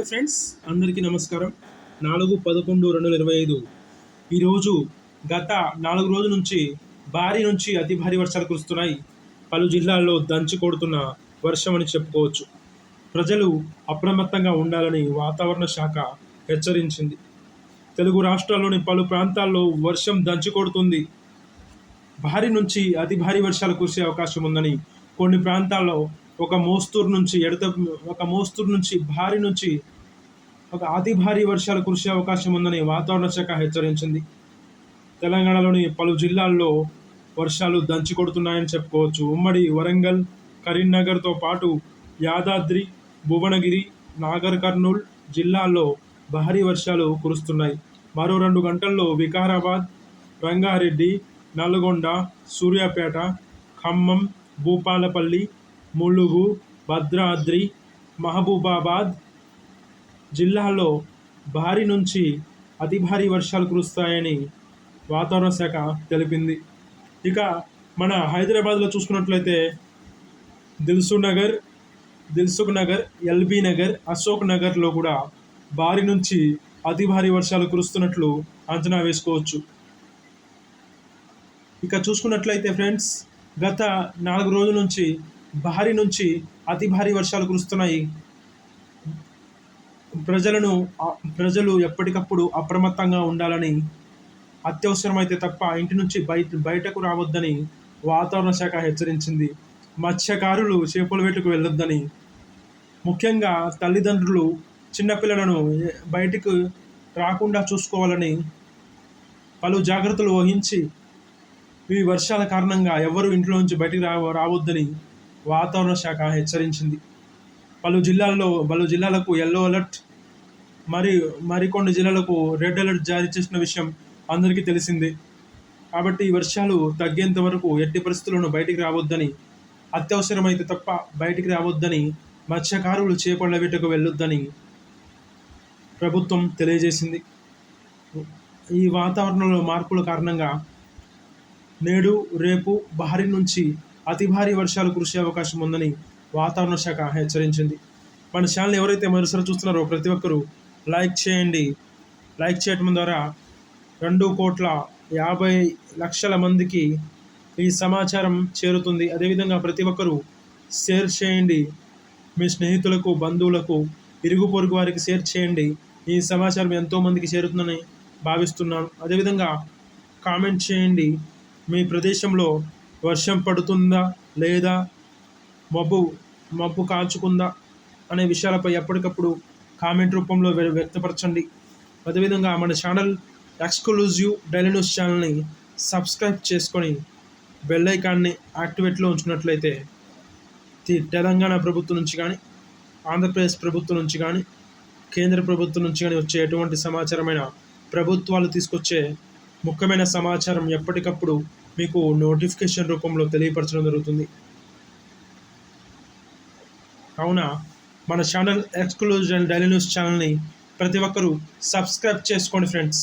Hi friends అందరికీ నమస్కారం. నాలుగు పదకొండు రెండు వేల ఇరవై ఐదు. ఈరోజు గత నాలుగు రోజుల నుంచి భారీ నుంచి అతి భారీ వర్షాలు కురుస్తున్నాయి. పలు జిల్లాల్లో దంచి కొడుతున్న వర్షం అని చెప్పుకోవచ్చు. ప్రజలు అప్రమత్తంగా ఉండాలని వాతావరణ శాఖ హెచ్చరించింది. తెలుగు రాష్ట్రాల్లోని పలు ప్రాంతాల్లో వర్షం దంచి కొడుతుంది. భారీ నుంచి అతి భారీ వర్షాలు కురిసే అవకాశం ఉందని కొన్ని ప్రాంతాల్లో ఒక మోస్తూరు నుంచి ఎడత ఒక మోస్తూరు నుంచి భారీ నుంచి ఒక అతి భారీ వర్షాలు కురిసే అవకాశం ఉందని వాతావరణ శాఖ హెచ్చరించింది. తెలంగాణలోని పలు జిల్లాల్లో వర్షాలు దంచి కొడుతున్నాయని చెప్పుకోవచ్చు. ఉమ్మడి వరంగల్ కరీంనగర్తో పాటు యాదాద్రి భువనగిరి నాగర్ కర్నూల్ జిల్లాల్లో భారీ వర్షాలు కురుస్తున్నాయి. మరో రెండు గంటల్లో వికారాబాద్ రంగారెడ్డి నల్గొండ సూర్యాపేట ఖమ్మం భూపాలపల్లి ములుగు భద్రాద్రి మహబూబాబాద్ జిల్లాలో భారీ నుంచి అతి భారీ వర్షాలు కురుస్తాయని వాతావరణ శాఖ తెలిపింది. ఇక మన హైదరాబాద్లో చూసుకున్నట్లయితే దిల్సునగర్ దిల్సుఖ్ నగర్ ఎల్బీ నగర్ అశోక్ నగర్లో కూడా భారీ నుంచి అతి భారీ వర్షాలు కురుస్తున్నట్లు అంచనా వేసుకోవచ్చు. ఇక చూసుకున్నట్లయితే ఫ్రెండ్స్ గత నాలుగు రోజుల నుంచి భారీ నుంచి అతి భారీ వర్షాలు కురుస్తున్నాయి. ప్రజలను ప్రజలు ఎప్పటికప్పుడు అప్రమత్తంగా ఉండాలని అత్యవసరమైతే తప్ప ఇంటి నుంచి బయట బయటకు రావద్దని వాతావరణ శాఖ హెచ్చరించింది. మత్స్యకారులు చేపల వేటకు వెళ్ళొద్దని ముఖ్యంగా తల్లిదండ్రులు చిన్నపిల్లలను బయటకు రాకుండా చూసుకోవాలని పలు జాగ్రత్తలు వహించి ఈ వర్షాల కారణంగా ఎవరు ఇంట్లో నుంచి బయటికి రావద్దని వాతావరణ శాఖ హెచ్చరించింది. పలు జిల్లాల్లో పలు జిల్లాలకు ఎల్లో అలర్ట్ మరి మరికొన్ని జిల్లాలకు రెడ్ అలర్ట్ జారీ చేసిన విషయం అందరికీ తెలిసిందే. కాబట్టి వర్షాలు తగ్గేంత వరకు ఎట్టి పరిస్థితులను బయటికి రావద్దని అత్యవసరమైతే తప్ప బయటికి రావద్దని మత్స్యకారులు చేపల వేటకు వెళ్ళొద్దని ప్రభుత్వం తెలియజేసింది. ఈ వాతావరణంలో మార్పుల కారణంగా నేడు రేపు భారీ నుంచి అతి భారీ వర్షాలు కురిసే అవకాశం ఉందని వాతావరణ శాఖ హెచ్చరించింది. మన ఛానల్ ఎవరైతే మరోసారి చూస్తున్నారో ప్రతి ఒక్కరూ లైక్ చేయండి. లైక్ చేయటం ద్వారా రెండు కోట్ల యాభై లక్షల మందికి ఈ సమాచారం చేరుతుంది. అదేవిధంగా ప్రతి ఒక్కరూ షేర్ చేయండి. మీ స్నేహితులకు బంధువులకు ఇరుగు పొరుగు వారికి షేర్ చేయండి. ఈ సమాచారం ఎంతోమందికి చేరుతుందని భావిస్తున్నాను. అదేవిధంగా కామెంట్ చేయండి. మీ ప్రదేశంలో వర్షం పడుతుందా లేదా? మబ్బు మబ్బు కాల్చుకుందా? అనే విషయాలపై ఎప్పటికప్పుడు కామెంట్ రూపంలో వ్యక్తపరచండి. అదేవిధంగా మన ఛానల్ ఎక్స్క్లూజివ్ డైలీ న్యూస్ ఛానల్ని సబ్స్క్రైబ్ చేసుకొని బెల్ ఐకాన్ని యాక్టివేట్లో ఉంచినట్లయితే తెలంగాణ ప్రభుత్వం నుంచి కానీ ఆంధ్రప్రదేశ్ ప్రభుత్వం నుంచి కానీ కేంద్ర ప్రభుత్వం నుంచి కానీ వచ్చే ఎటువంటి సమాచారమైన ప్రభుత్వాలు తీసుకొచ్చే ముఖ్యమైన సమాచారం ఎప్పటికప్పుడు మీకు నోటిఫికేషన్ రూపంలో తెలియపరచడం జరుగుతుంది. కావున మన channel exclusive and daily news ఛానల్ని ప్రతి ఒక్కరూ సబ్స్క్రైబ్ చేసుకోండి ఫ్రెండ్స్